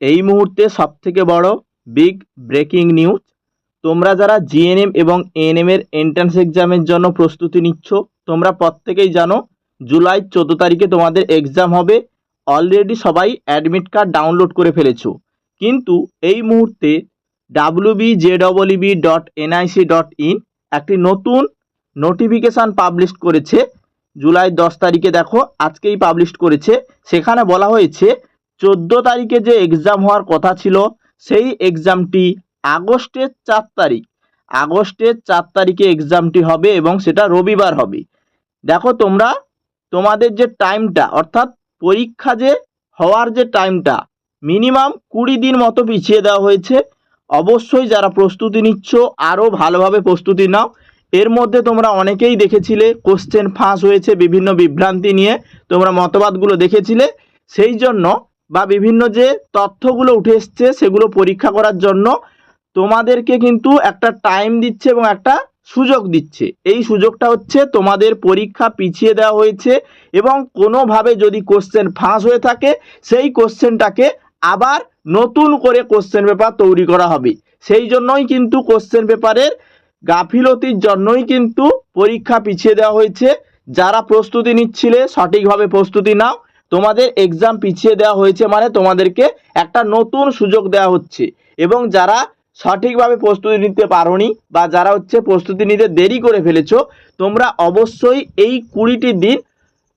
এই মুহূর্তে সবথেকে বড় বিগ ব্রেকিং নিউজ তোমরা যারা জিএনএম এবং এএনএম এর এন্ট্রান্স এক্সামের জন্য প্রস্তুতি নিচ্ছ, তোমরা প্রত্যেকেই জানো জুলাই চোদ্দ তারিখে তোমাদের এক্সাম হবে। অলরেডি সবাই অ্যাডমিট কার্ড ডাউনলোড করে ফেলেছো। কিন্তু এই মুহূর্তে ডাব্লিউ বি জেডবলইবি ডট এনআইসি ডট ইন একটি নতুন নোটিফিকেশান পাবলিশ করেছে। জুলাই দশ তারিখে দেখো, আজকেই পাবলিশ করেছে। সেখানে বলা হয়েছে চোদ্দ তারিখে যে এক্সাম হওয়ার কথা ছিল, সেই এক্সামটি আগস্টের চার তারিখ। আগস্টের চার তারিখে এক্সামটি হবে এবং সেটা রবিবার হবে। দেখো তোমরা, তোমাদের যে টাইমটা অর্থাৎ পরীক্ষা যে হওয়ার যে টাইমটা মিনিমাম কুড়ি দিন মতো পিছিয়ে দেওয়া হয়েছে। অবশ্যই যারা প্রস্তুতি নিচ্ছ আরও ভালোভাবে প্রস্তুতি নাও। এর মধ্যে তোমরা অনেকেই দেখেছিলে কোশ্চেন ফাঁস হয়েছে বিভিন্ন বিভ্রান্তি নিয়ে তোমরা মতবাদগুলো দেখেছিলে। সেই জন্য বা বিভিন্ন যে তথ্যগুলো উঠে এসছে সেগুলো পরীক্ষা করার জন্য তোমাদেরকে কিন্তু একটা টাইম দিচ্ছে এবং একটা সুযোগ দিচ্ছে। এই সুযোগটা হচ্ছে তোমাদের পরীক্ষা পিছিয়ে দেওয়া হয়েছে এবং কোনোভাবে যদি কোশ্চেন ফাঁস হয়ে থাকে, সেই কোশ্চেনটাকে আবার নতুন করে কোশ্চেন পেপার তৈরি করা হবে। সেই জন্যই কিন্তু কোশ্চেন পেপারের গাফিলতির জন্যই কিন্তু পরীক্ষা পিছিয়ে দেওয়া হয়েছে। যারা প্রস্তুতি নিচ্ছিলে, সঠিকভাবে প্রস্তুতি নাও। তোমাদের এক্সাম পিছিয়ে দেওয়া হয়েছে মানে তোমাদেরকে একটা নতুন সুযোগ দেওয়া হচ্ছে। এবং যারা সঠিকভাবে প্রস্তুতি নিতে পারোনি বা যারা হচ্ছে প্রস্তুতি নিতে দেরি করে ফেলেছো, তোমরা অবশ্যই এই কুড়িটি দিন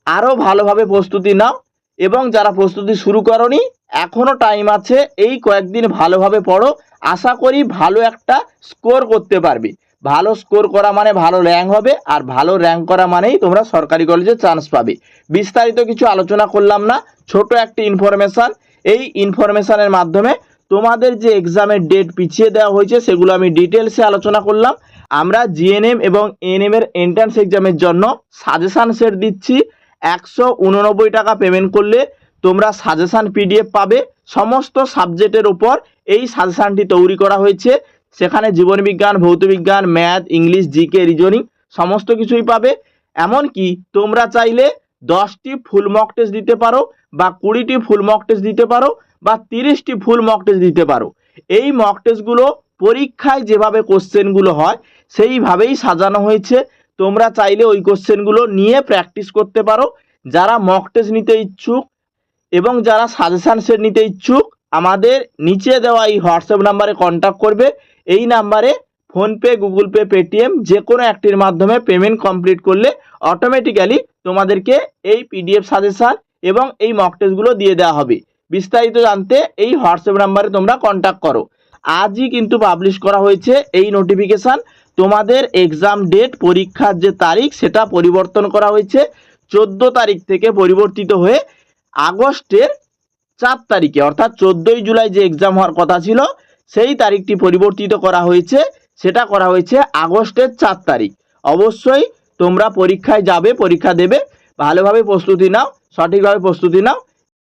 আরও ভালোভাবে প্রস্তুতি নাও এবং যারা প্রস্তুতি শুরু করনি এখনও টাইম আছে, এই কয়েকদিন ভালোভাবে পড়ো। আশা করি ভালো একটা স্কোর করতে পারবে। ভালো স্কোর করা মানে ভালো র্যাঙ্ক হবে, আর ভালো র্যাঙ্ক করা মানেই তোমরা সরকারি কলেজে চান্স পাবে। বিস্তারিত কিছু আলোচনা করলাম না, ছোট একটি ইনফরমেশান এই ইনফরমেশানের মাধ্যমে তোমাদের যে এক্সামের ডেট পিছিয়ে দেওয়া হয়েছে, সেগুলো আমি ডিটেলসে আলোচনা করলাম। আমরা জিএনএম এবং এএনএম এর এন্ট্রান্স এক্সামের জন্য সাজেশান সেট দিচ্ছি। একশো উননব্বই টাকা পেমেন্ট করলে তোমরা সাজেশান পিডিএফ পাবে। সমস্ত সাবজেক্টের ওপর এই সাজেশানটি তৈরি করা হয়েছে। সেখানে জীবনবিজ্ঞান, ভৌতবিজ্ঞান, ম্যাথ, ইংলিশ, জিকে, রিজনিং সমস্ত কিছুই পাবে। এমনকি তোমরা চাইলে দশটি ফুল মক টেস্ট দিতে পারো বা কুড়িটি ফুল মক টেস্ট দিতে পারো বা তিরিশটি ফুল মক টেস্ট দিতে পারো। এই মক টেস্টগুলো পরীক্ষায় যেভাবে কোশ্চেনগুলো হয়, সেইভাবেই সাজানো হয়েছে। তোমরা চাইলে ওই কোশ্চেনগুলো নিয়ে প্র্যাকটিস করতে পারো। যারা মক টেস্ট নিতে ইচ্ছুক এবং যারা সাজেশান সেট নিতে ইচ্ছুক, আমাদের নিচে দেওয়া এই হোয়াটসঅ্যাপ নাম্বারে কন্ট্যাক্ট করবে। এই নাম্বারে ফোনপে, গুগল পে, পেটিএম যে কোনো একটির মাধ্যমে পেমেন্ট কমপ্লিট করলে অটোমেটিক্যালি তোমাদেরকে এই পিডিএফ সাজেশান এবং এই মক টেস্টগুলো দিয়ে দেওয়া হবে। বিস্তারিত জানতে এই হোয়াটসঅ্যাপ নাম্বারে তোমরা কন্ট্যাক্ট করো। আজই কিন্তু পাবলিশ করা হয়েছে এই নোটিফিকেশান তোমাদের এক্সাম ডেট পরীক্ষার যে তারিখ, সেটা পরিবর্তন করা হয়েছে। চোদ্দ তারিখ থেকে পরিবর্তিত হয়ে আগস্টের চার তারিখে, অর্থাৎ চোদ্দোই জুলাই যে এক্সাম হওয়ার কথা ছিল সেই তারিখটি পরিবর্তিত করা হয়েছে। সেটা করা হয়েছে আগস্টের চার তারিখ। অবশ্যই তোমরা পরীক্ষায় যাবে, পরীক্ষা দেবে। ভালোভাবে প্রস্তুতি নাও, সঠিকভাবে প্রস্তুতি নাও।